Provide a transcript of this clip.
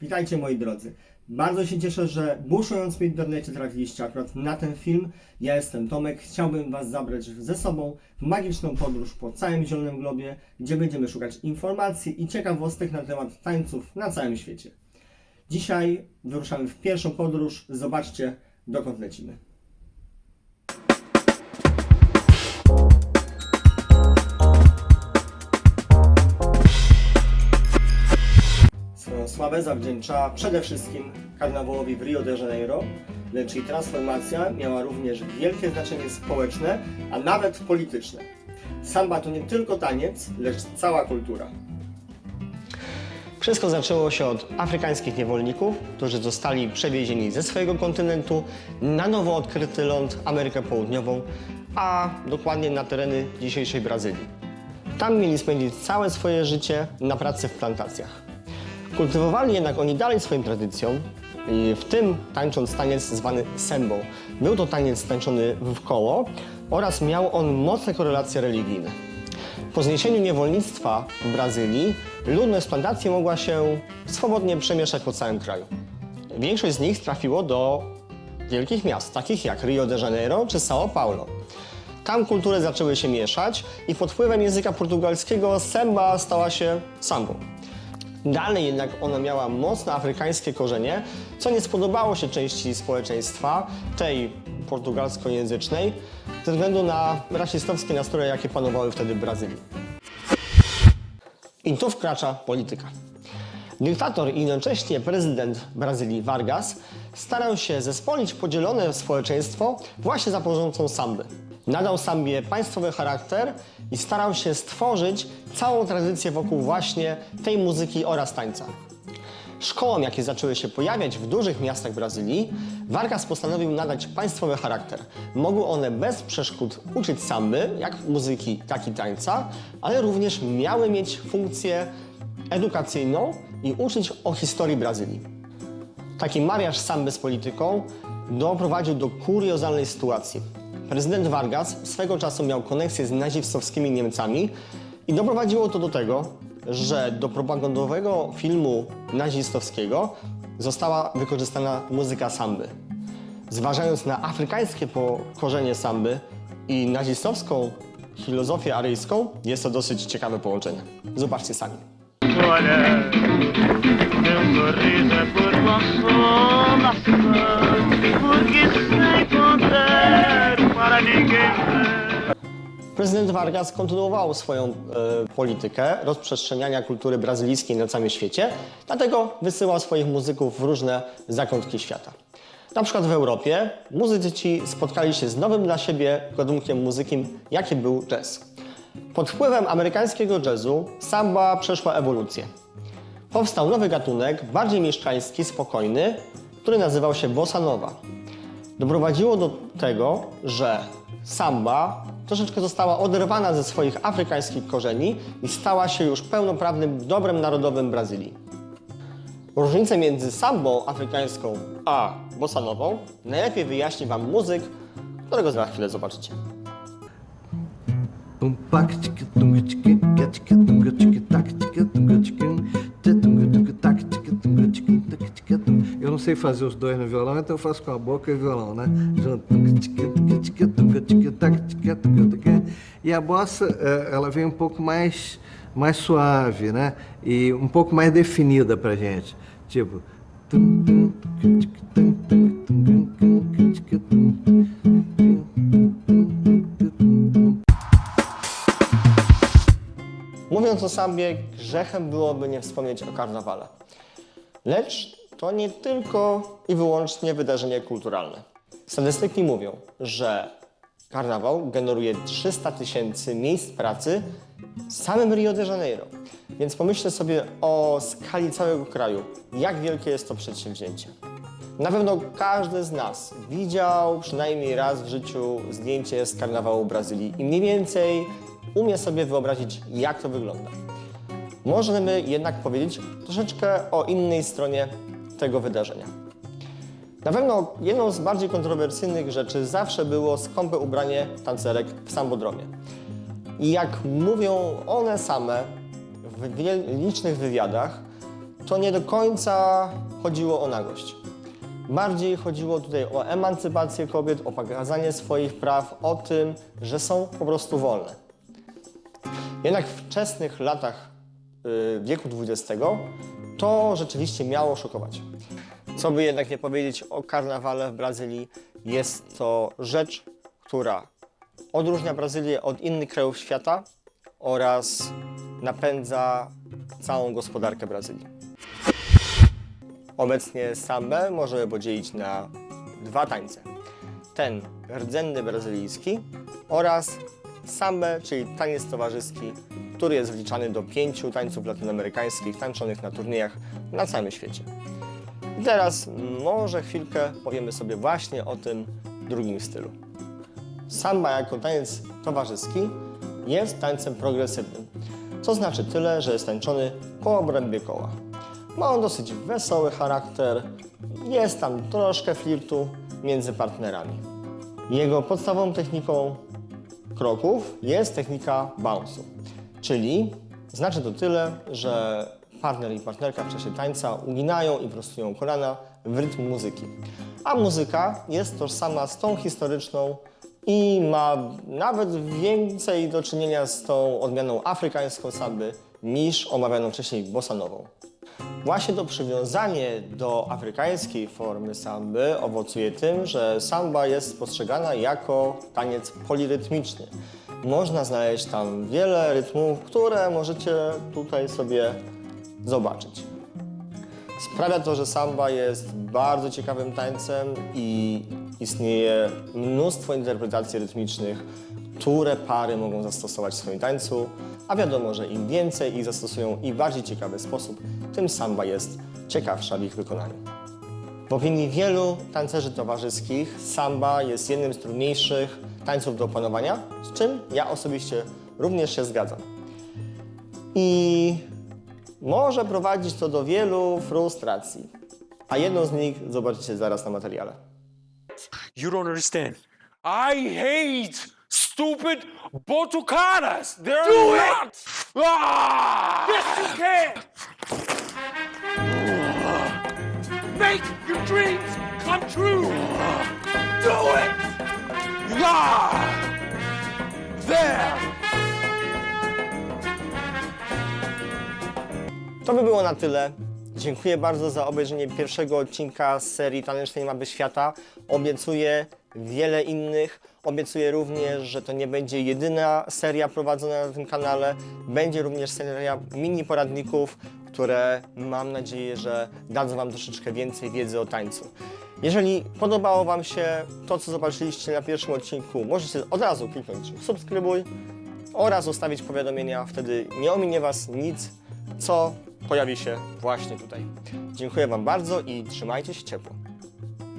Witajcie moi drodzy. Bardzo się cieszę, że buszując w internecie trafiliście akurat na ten film. Ja jestem Tomek. Chciałbym Was zabrać ze sobą w magiczną podróż po całym Zielonym Globie, gdzie będziemy szukać informacji i ciekawostek na temat tańców na całym świecie. Dzisiaj wyruszamy w pierwszą podróż. Zobaczcie, dokąd lecimy. Sławę zawdzięcza przede wszystkim karnawałowi w Rio de Janeiro, lecz jej transformacja miała również wielkie znaczenie społeczne, a nawet polityczne. Samba to nie tylko taniec, lecz cała kultura. Wszystko zaczęło się od afrykańskich niewolników, którzy zostali przewiezieni ze swojego kontynentu na nowo odkryty ląd Amerykę Południową, a dokładnie na tereny dzisiejszej Brazylii. Tam mieli spędzić całe swoje życie na pracy w plantacjach. Kultywowali jednak oni dalej swoją tradycją, w tym tańcząc taniec zwany sembą. Był to taniec tańczony w koło oraz miał on mocne korelacje religijne. Po zniesieniu niewolnictwa w Brazylii ludność plantacji mogła się swobodnie przemieszczać po całym kraju. Większość z nich trafiło do wielkich miast, takich jak Rio de Janeiro czy São Paulo. Tam kultury zaczęły się mieszać i pod wpływem języka portugalskiego samba stała się sambą. Dalej jednak ona miała mocno afrykańskie korzenie, co nie spodobało się części społeczeństwa, tej portugalskojęzycznej, ze względu na rasistowskie nastroje, jakie panowały wtedy w Brazylii. I tu wkracza polityka. Dyktator i jednocześnie prezydent Brazylii Vargas starał się zespolić podzielone społeczeństwo właśnie za pomocą samby. Nadał sambie państwowy charakter i starał się stworzyć całą tradycję wokół właśnie tej muzyki oraz tańca. Szkołom, jakie zaczęły się pojawiać w dużych miastach Brazylii, Vargas postanowił nadać państwowy charakter. Mogły one bez przeszkód uczyć samby, jak muzyki, tak i tańca, ale również miały mieć funkcję edukacyjną i uczyć o historii Brazylii. Taki mariaż samby z polityką doprowadził do kuriozalnej sytuacji. Prezydent Vargas swego czasu miał koneksję z nazistowskimi Niemcami i doprowadziło to do tego, że do propagandowego filmu nazistowskiego została wykorzystana muzyka samby. Zważając na afrykańskie korzenie samby i nazistowską filozofię aryjską, jest to dosyć ciekawe połączenie. Zobaczcie sami. Prezydent Vargas kontynuował swoją e, politykę rozprzestrzeniania kultury brazylijskiej na całym świecie, dlatego wysyłał swoich muzyków w różne zakątki świata. Na przykład w Europie muzycy ci spotkali się z nowym dla siebie gatunkiem muzyki, jakim był jazz. Pod wpływem amerykańskiego jazzu samba przeszła ewolucję. Powstał nowy gatunek, bardziej mieszczański, spokojny, który nazywał się bossa nova. Doprowadziło do tego, że samba troszeczkę została oderwana ze swoich afrykańskich korzeni i stała się już pełnoprawnym dobrem narodowym Brazylii. Różnicę między sambą afrykańską a bossanową najlepiej wyjaśni Wam muzyk, którego za chwilę zobaczycie. Tum pak tiki tak Eu não sei fazer os dois no violão, então eu faço com a boca e violão, né? E a bossa, eh, ela vem um pouco mais mais suave, né? E um pouco mais definida pra gente. Tipo. Mówiąc o sambie, grzechem byłoby nie wspomnieć o karnawale. Lecz to nie tylko i wyłącznie wydarzenie kulturalne. Statystyki mówią, że karnawał generuje 300 tysięcy miejsc pracy w samym Rio de Janeiro. Więc pomyślcie sobie o skali całego kraju, jak wielkie jest to przedsięwzięcie. Na pewno każdy z nas widział przynajmniej raz w życiu zdjęcie z karnawału Brazylii i mniej więcej umie sobie wyobrazić, jak to wygląda. Możemy jednak powiedzieć troszeczkę o innej stronie tego wydarzenia. Na pewno jedną z bardziej kontrowersyjnych rzeczy zawsze było skąpe ubranie tancerek w sambodromie. I jak mówią one same w licznych wywiadach, to nie do końca chodziło o nagość. Bardziej chodziło tutaj o emancypację kobiet, o pokazanie swoich praw, o tym, że są po prostu wolne. Jednak w wczesnych latach y, wieku XX to rzeczywiście miało szokować. Co by jednak nie powiedzieć o karnawale w Brazylii, jest to rzecz, która odróżnia Brazylię od innych krajów świata oraz napędza całą gospodarkę Brazylii. Obecnie sambę możemy podzielić na dwa tańce. Ten rdzenny brazylijski oraz sambę, czyli taniec towarzyski, który jest wliczany do pięciu tańców latynoamerykańskich tańczonych na turniejach na całym świecie. I teraz może chwilkę powiemy sobie właśnie o tym drugim stylu. Samba jako taniec towarzyski jest tańcem progresywnym, co znaczy tyle, że jest tańczony po obrębie koła. Ma on dosyć wesoły charakter, jest tam troszkę flirtu między partnerami. Jego podstawową techniką kroków jest technika bounce'u, czyli znaczy to tyle, że partner i partnerka w czasie tańca uginają i prostują kolana w rytm muzyki. A muzyka jest tożsama z tą historyczną i ma nawet więcej do czynienia z tą odmianą afrykańską samby niż omawianą wcześniej bossanową. Właśnie to przywiązanie do afrykańskiej formy samby owocuje tym, że samba jest postrzegana jako taniec polirytmiczny. Można znaleźć tam wiele rytmów, które możecie tutaj sobie zobaczyć. Sprawia to, że samba jest bardzo ciekawym tańcem i istnieje mnóstwo interpretacji rytmicznych, które pary mogą zastosować w swoim tańcu, a wiadomo, że im więcej ich zastosują i bardziej ciekawy sposób, tym samba jest ciekawsza w ich wykonaniu. W opinii wielu tancerzy towarzyskich samba jest jednym z trudniejszych tańców do opanowania, z czym ja osobiście również się zgadzam. I może prowadzić to do wielu frustracji. A jedną z nich zobaczycie zaraz na materiale. You don't understand. I hate stupid botucadas. They're Do not. Ah! Yes, you can. Make your dreams come true. Do it. Ah! There. To by było na tyle. Dziękuję bardzo za obejrzenie pierwszego odcinka z serii Tanecznej Mapy Świata. Obiecuję wiele innych. Obiecuję również, że to nie będzie jedyna seria prowadzona na tym kanale. Będzie również seria mini poradników, które mam nadzieję, że dadzą Wam troszeczkę więcej wiedzy o tańcu. Jeżeli podobało Wam się to, co zobaczyliście na pierwszym odcinku, możecie od razu kliknąć subskrybuj oraz ustawić powiadomienia. Wtedy nie ominie Was nic, co pojawi się właśnie tutaj. Dziękuję Wam bardzo i trzymajcie się ciepło.